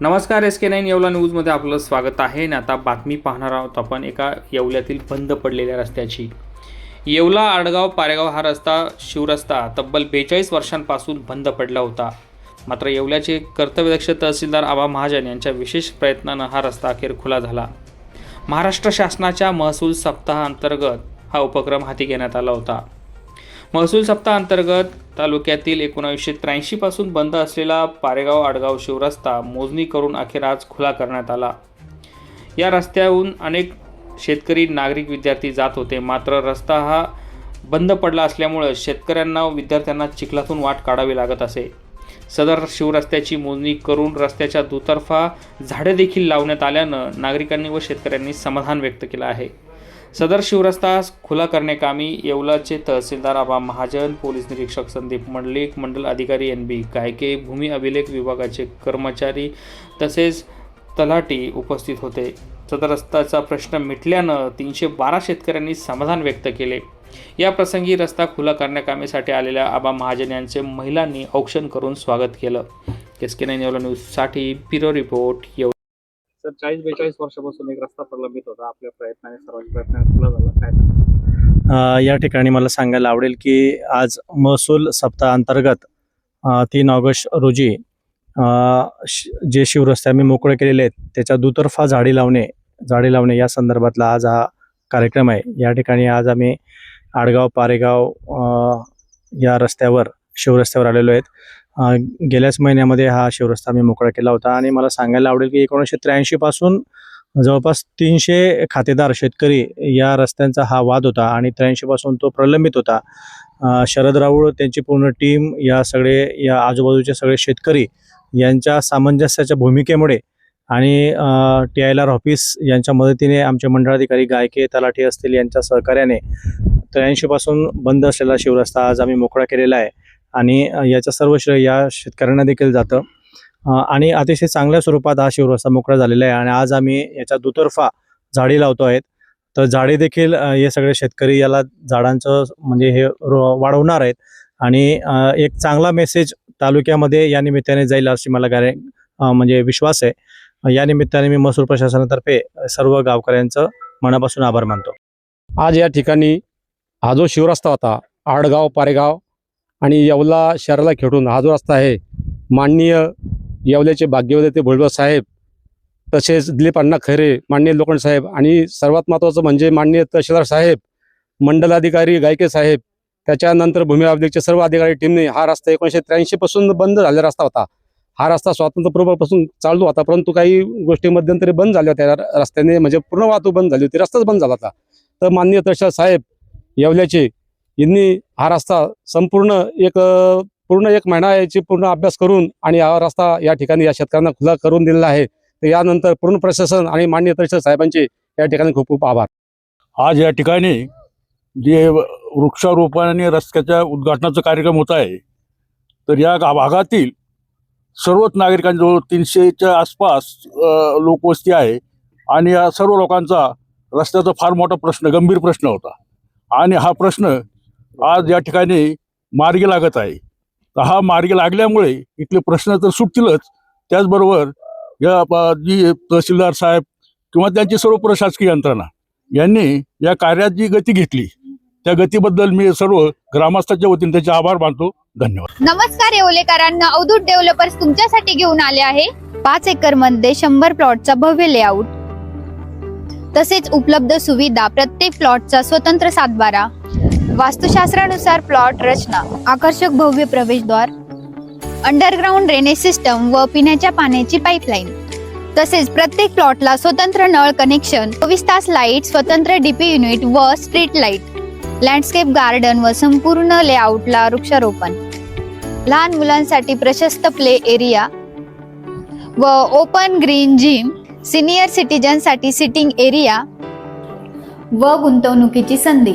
नमस्कार S K nine Yeola न्यूजमध्ये आपलं स्वागत आहे. आणि आता बातमी पाहणार आहोत आपण एका येवल्यातील बंद पडलेल्या रस्त्याची. येवला आडगाव पारेगाव हा रस्ता शिवरस्ता तब्बल बेचाळीस वर्षांपासून बंद पडला होता. मात्र येवल्याचे कर्तव्यदक्ष तहसीलदार आबा महाजन यांच्या विशेष प्रयत्नानं हा रस्ता अखेर खुला झाला. महाराष्ट्र शासनाच्या महसूल सप्ताहांतर्गत हा उपक्रम हाती घेण्यात आला होता. महसूल सप्ताहांतर्गत तालुक्यातील एकोणावीसशे त्र्याऐंशीपासून बंद असलेला पारेगाव आडगाव शिवरस्ता मोजणी करून अखेर आज खुला करण्यात आला. या रस्त्याहून अनेक शेतकरी नागरिक विद्यार्थी जात होते. मात्र रस्ता हा बंद पडला असल्यामुळे शेतकऱ्यांना विद्यार्थ्यांना चिखलातून वाट काढावी लागत असे. सदर शिवरस्त्याची मोजणी करून रस्त्याच्या दुतर्फा झाडे देखील लावण्यात आल्यानं नागरिकांनी व शेतकऱ्यांनी समाधान व्यक्त केलं आहे. सदर शिवरस्ता खुला करण्याकामी येवलाचे तहसीलदार आबा महाजन पोलीस निरीक्षक संदीप मंडलिक मंडल अधिकारी एन बी गायके भूमी अभिलेख विभागाचे कर्मचारी तसेच तलाठी उपस्थित होते. सदर रस्त्याचा प्रश्न मिटल्यानं तीनशे बारा शेतकऱ्यांनी समाधान व्यक्त केले. या प्रसंगी रस्ता खुला करण्याकामीसाठी आलेल्या आबा महाजन यांचे महिलांनी औक्षण करून स्वागत केलं. एस के नाईन न्यूजसाठी ब्युरो रिपोर्ट येऊ सर चाळीस बेचाळीस वर्षापासून एक रस्ता प्रलंबित होता. आपल्या प्रयत्नाने सर्वांच्या प्रयत्नाने खुला झाला. काय या ठिकाणी मला सांगायला आवडेल की आज महसूल सप्ताहांतर्गत तीन ऑगस्ट रोजी जे शिवरस्ते आम्ही मोकळे केलेले आहेत त्याच्या दुतर्फा झाडी लावणे झाडी लावणे या संदर्भातला आज हा कार्यक्रम आहे. या ठिकाणी आज आम्ही आडगाव पारेगाव या रस्त्यावर शिवरस्त्यावर आलेलो आहेत. गेल्याच महिन्यामध्ये हा शिवरस्ता मी मोकळा केला होता आणि मला सांगायला आवडेल की एकोणीसशे त्र्याऐंशीपासून जवळपास तीनशे खातेदार शेतकरी या रस्त्यांचा हा वाद होता आणि त्र्याऐंशीपासून तो प्रलंबित होता. शरद राऊळ त्यांची पूर्ण टीम या सगळे या आजूबाजूचे सगळे शेतकरी यांच्या सामंजस्याच्या भूमिकेमुळे आणि टी आय आर ऑफिस यांच्या मदतीने आमचे मंडळाधिकारी गायके तलाठी असतील यांच्या सहकार्याने त्र्याऐंशीपासून बंद असलेला शिवरस्ता आज आम्ही मोकळा केलेला आहे. आणि याचं सर्व श्रेय या शेतकऱ्यांना देखील जातं. आणि अतिशय चांगल्या स्वरूपात हा शिवरस्ता मोकळा झालेला आहे आणि आज आम्ही याच्या दुतर्फा झाडी लावतो आहेत. तर झाडे देखील हे सगळे शेतकरी याला झाडांचं म्हणजे हे रो- वाढवणार आहेत. आणि एक चांगला मेसेज तालुक्यामध्ये या निमित्ताने जाईल अशी मला गारे म्हणजे विश्वास आहे. या निमित्ताने मी महसूल प्रशासनातर्फे सर्व गावकऱ्यांचं मनापासून आभार मानतो. आज या ठिकाणी हा जो शिवरस्ता होता आडगाव पारेगाव आणि येवला शहराला खेळून हा जो रस्ता आहे माननीय येवल्याचे भाग्यवते भुजबळ साहेब तसेच दिलीप अण्णा खैरे माननीय लोखंड साहेब आणि सर्वात महत्त्वाचं म्हणजे माननीय तहसीलदार साहेब मंडलाधिकारी गायके साहेब त्याच्यानंतर भूमी अभिलेखचे सर्व अधिकारी टीमने हा रस्ता एकोणीसशे त्र्याऐंशीपासून बंद झालेला रस्ता होता. हा रस्ता स्वातंत्र्यपूर्वापासून चालू होता परंतु काही गोष्टी मध्यंतरी बंद झाल्या होत्या. रस्त्याने म्हणजे पूर्ण वाहतूक बंद झाली होती रस्ताच बंद झाला होता. तर माननीय तहसीलदार साहेब येवल्याचे यांनी हा रस्ता संपूर्ण एक पूर्ण एक महिना याची पूर्ण अभ्यास करून आणि हा रस्ता या ठिकाणी या शेतकऱ्यांना खुला करून दिलेला आहे. तर यानंतर पूर्ण प्रशासन आणि मान्य परिषद साहेबांचे या ठिकाणी खूप खूप आभार. आज या ठिकाणी जे वृक्षारोपण आणि रस्त्याच्या उद्घाटनाचा कार्यक्रम होत आहे तर या भागातील सर्वच नागरिकांजवळ तीनशेच्या आसपास लोकवस्ती आहे आणि या सर्व लोकांचा रस्त्याचा फार मोठा प्रश्न गंभीर प्रश्न होता. आणि हा प्रश्न आज या ठिकाणी मार्गी लागत आहे. तर हा मार्गी लागल्यामुळे इथले प्रश्न तर सुटतीलच. त्याचबरोबर या जी तहसीलदार साहेब किंवा त्यांची सर्व प्रशासकीय यंत्रणा यांनी या कार्यात जी गती घेतली त्या गतीबद्दल मी सर्व ग्रामस्थांच्या वतीने त्याचे आभार मानतो. धन्यवाद. नमस्कार येवलेकरांना अवधूत डेव्हलपर्स तुमच्यासाठी घेऊन आले आहे. पाच एकरमध्ये शंभर प्लॉटचा भव्य लेआउट. तसेच उपलब्ध सुविधा प्रत्येक प्लॉटचा स्वतंत्र सातबारा. वास्तुशास्त्रानुसार प्लॉट रचना आकर्षक भव्य प्रवेशद्वार अंडरग्राउंड ड्रेनेज सिस्टम व पिण्याच्या पाण्याची पाईपलाईन तसेच प्रत्येक प्लॉटला स्वतंत्र नळ कनेक्शन चोवीस तास लाइट स्वतंत्र डीपी युनिट व स्ट्रीट लाइट लँडस्केप गार्डन व संपूर्ण लेआउटला वृक्षारोपण. लहान मुलांसाठी प्रशस्त प्ले एरिया व ओपन ग्रीन जिम सिनियर सिटीजनसाठी सिटिंग एरिया व गुंतवणुकीची संधी.